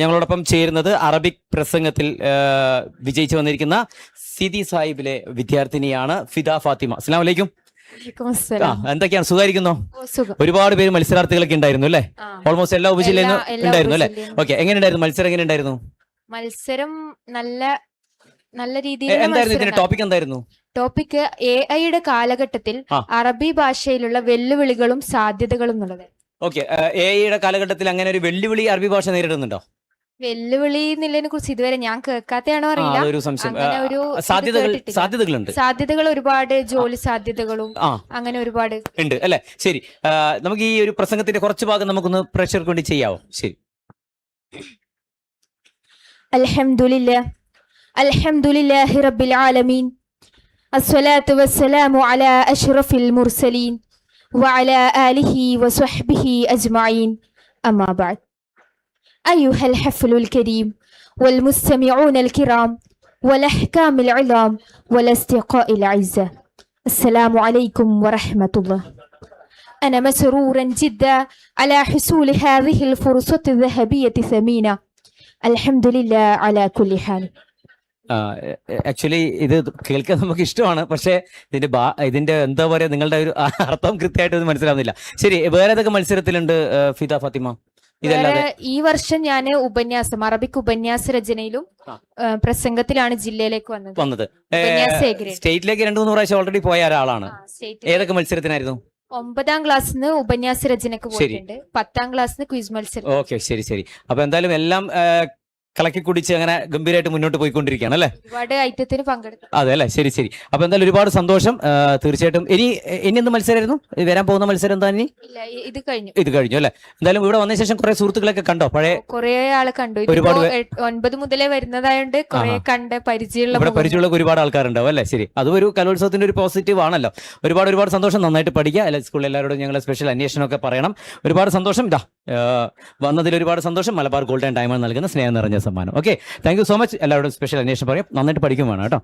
ഞങ്ങളോടൊപ്പം ചേരുന്നത് അറബിക് പ്രസംഗത്തിൽ വിജയിച്ചു വന്നിരിക്കുന്ന സിദി സാഹിബിലെ വിദ്യാർത്ഥിനിയാണ് ഫിദ ഫാത്തിമ. അസ്സാം വലൈക്കും. എന്തൊക്കെയാണ്? സുഖമായിരിക്കുന്നോ? ഒരുപാട് പേര് മത്സരാർത്ഥികളൊക്കെ ഉണ്ടായിരുന്നു അല്ലേ? ഓൾമോസ്റ്റ് എല്ലാ ഉപജില്ലയിൽ എല്ലാ ഉണ്ടായിരുന്നു അല്ലേ? ഉപജില്ലയിലും. ഓക്കെ എങ്ങനെ ഉണ്ടായിരുന്നു മത്സരം എങ്ങനെ ഉണ്ടായിരുന്നു മത്സരം നല്ല നല്ല രീതിയിൽ എന്തായിരുന്നു ഇതിന്റെ ടോപ്പിക് എന്തായിരുന്നു? ടോപ്പിക് എ ഐയുടെ കാലഘട്ടത്തിൽ അറബി ഭാഷയിലുള്ള വെല്ലുവിളികളും സാധ്യതകളും എന്നുള്ളത്. ഓക്കെ എ കാലഘട്ടത്തിൽ അങ്ങനെ ഒരു വെല്ലുവിളി അറബി ഭാഷ നേരിടുന്നുണ്ടോ? വെല്ലുവിളി എന്നുള്ളതിനെ കുറിച്ച് ഇതുവരെ ഞാൻ കേൾക്കാത്തയാണോ അറിയില്ല. ഒരു സാധ്യതകൾ സാധ്യതകളുണ്ട്. സാധ്യതകൾ ഒരുപാട് ജോലി സാധ്യതകളും അങ്ങനെ ഒരുപാട്. ഉണ്ട് അല്ലെ? ശരി. നമുക്ക് ഈ ഒരു പ്രസംഗത്തിന്റെ കുറച്ച് ഭാഗം നമുക്കൊന്ന് പ്രഷർക്ക് വേണ്ടി ചെയ്യാവോ? ശരി. അൽഹംദുലില്ലാ. അൽഹംദുലില്ലാഹി റബ്ബിൽ ആലമീൻ. അസ്സലാത്തു വസ്സലാമു അലാ അഷ്റഫിൽ മുർസലീൻ. وعلى آله وصحبه أجمعين. أما بعد. أيها الحفل الكريم والمستمعون الكرام والأحكام العظام والاستقاء العزة. السلام عليكم ورحمة الله. أنا مسرورا جدا على حصول هذه الفرصة الذهبية ثمينة الحمد لله على كل حال. ആക്ച്വലി ഇത് കേൾക്കാൻ നമുക്ക് ഇഷ്ടമാണ്. പക്ഷേ ഇതിന്റെ ബാ- ഇതിന്റെ എന്താ പറയുക നിങ്ങളുടെ ഒരു അർത്ഥം കൃത്യമായിട്ട് ഒന്നും മനസ്സിലാവുന്നില്ല. ശരി വേറെ ഏതൊക്കെ മത്സരത്തിലുണ്ട് ഫിത ഫിദ ഫാത്തിമ? ഇതല്ലാതെ ഈ വർഷം ഞാൻ ഉപന്യാസം അറബിക് ഉപന്യാസ രചനയിലും പ്രസംഗത്തിലാണ് ജില്ലയിലേക്ക് വന്നത്. വന്നത്. സ്റ്റേറ്റിലേക്ക് രണ്ടു മൂന്ന് പ്രാവശ്യം ഓൾറെഡി പോയ ഒരാളാണ്. ഏതൊക്കെ മത്സരത്തിനായിരുന്നു? ഒമ്പതാം ക്ലാസ്സിന് ഉപന്യാസ രചനക്ക് പോയിട്ടുണ്ട്. പത്താം ക്ലാസ്സിന് ക്വിസ് മത്സരം. ഓക്കെ ശരി ശരി. അപ്പൊ എന്തായാലും എല്ലാം കലക്കി കുടിച്ച് അങ്ങനെ ഗംഭീരമായിട്ട് മുന്നോട്ട് പോയിക്കൊണ്ടിരിക്കുകയാണ് അല്ലേ? ഒരുപാട് ഐറ്റത്തിന് പങ്കെടുത്തു. അതെ അല്ലേ? ശരി ശരി. അപ്പൊ എന്തായാലും ഒരുപാട് സന്തോഷം. ആ, തീർച്ചയായിട്ടും. ഇനി ഇനി എന്ത് മത്സരമായിരുന്നു? വരാൻ പോകുന്ന മത്സരം എന്താ ഇനി? ഇല്ല ഇ- ഇത് കഴിഞ്ഞു. ഇത് കഴിഞ്ഞു അല്ലേ? എന്തായാലും ഇവിടെ വന്ന ശേഷം കുറെ സുഹൃത്തുക്കളൊക്കെ കണ്ടോ? പഴയ കുറെ ആളെ കണ്ടു. ഒരുപാട് എട്ട്- ഒൻപത് മുതലേ വരുന്നതായോണ്ട് കുറെ. കണ്ട് പരിചയമുള്ള ഇവിടെ. പരിചയമുള്ള ഒരുപാട് ആൾക്കാരുണ്ടാവും അല്ലേ? ശരി. അതും ഒരു കലോത്സവത്തിന്റെ ഒരു പോസിറ്റീവ് ആണല്ലോ. ഒരുപാട് ഒരുപാട് സന്തോഷം. നന്നായിട്ട് പഠിക്കുക. അല്ലെ സ്കൂളിൽ എല്ലാവരോടും ഞങ്ങൾ സ്പെഷ്യൽ അന്വേഷണമൊക്കെ പറയണം. ഒരുപാട് സന്തോഷം. ഇതാ. വന്നതിൽ ഒരുപാട് സന്തോഷം. മലബാർ ഗോൾഡ് ആൻഡ് ഡയമണ്ട് നൽകുന്ന സ്നേഹം നിറഞ്ഞ സമ്മാനം. ഓക്കെ താങ്ക് സോ മച്ച് എല്ലാവരോടും സ്പെഷ്യൽ അന്വേഷണം പറയാം. നന്നായിട്ട് പഠിക്കും വേണം കേട്ടോ.